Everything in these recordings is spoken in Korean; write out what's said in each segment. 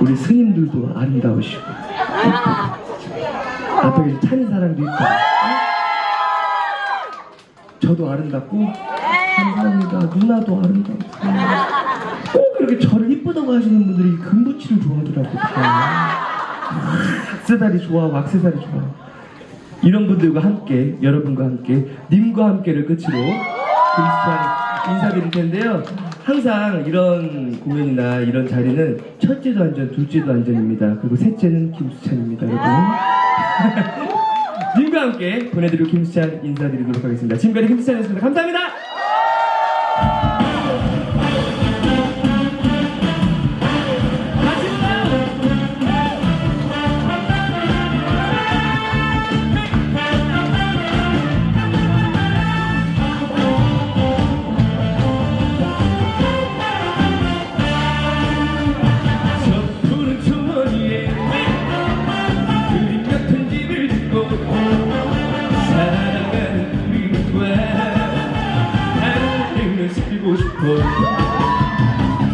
우리 스님들도 아름다우시고. 앞에 계신 찬 사람도 있고. 저도 아름답고. 감사합니다. 누나도 아름답고. 꼭 이렇게 저를 이쁘다고 하시는 분들이 금붙이를 좋아하더라고요. 악세사리 좋아하고 악세사리 좋아하고. 이런 분들과 함께 여러분과 함께 님과 함께를 끝으로 김수찬 인사드릴 텐데요 항상 이런 공연이나 이런 자리는 첫째도 안전 둘째도 안전입니다. 그리고 셋째는 김수찬입니다 여러분. 님과 함께 보내드리고 김수찬 인사드리도록 하겠습니다. 지금까지 김수찬이었습니다. 감사합니다 싶어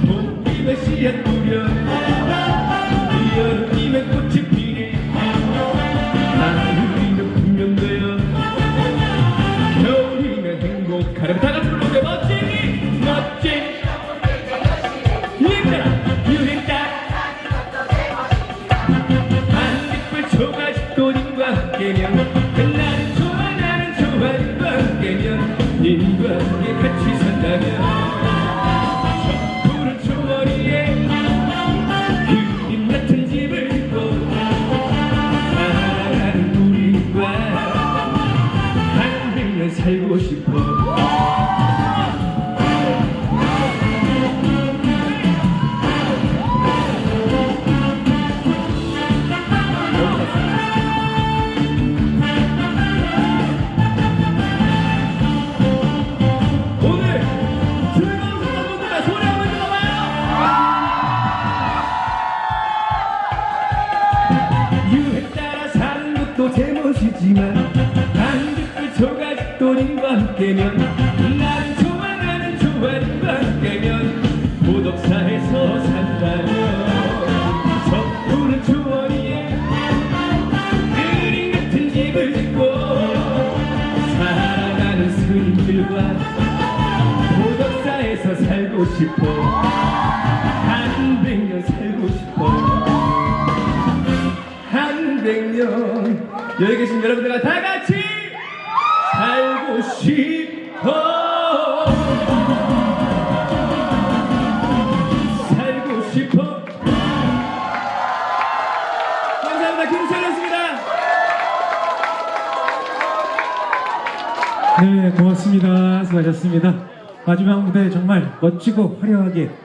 봄비에 씨앗 뿌려 피네 하늘이면 풍년되어 겨울이면 행복하렴 다 같이 나는 좋아 나는 좋아 님과 함께면 님과 함께 같이 산다면 함께면 나는 좋아 나는 좋아 님과 함께면 모덕사에서 산다면 도덕사에서 살고 싶어. 한 백년 살고 싶어. 한 백년. 여기 계신 여러분들과 다 같이 살고 싶어 살고 싶어 감사합니다 김철이었습니다 네, 고맙습니다. 수고하셨습니다. 마지막 무대 정말 멋지고 화려하게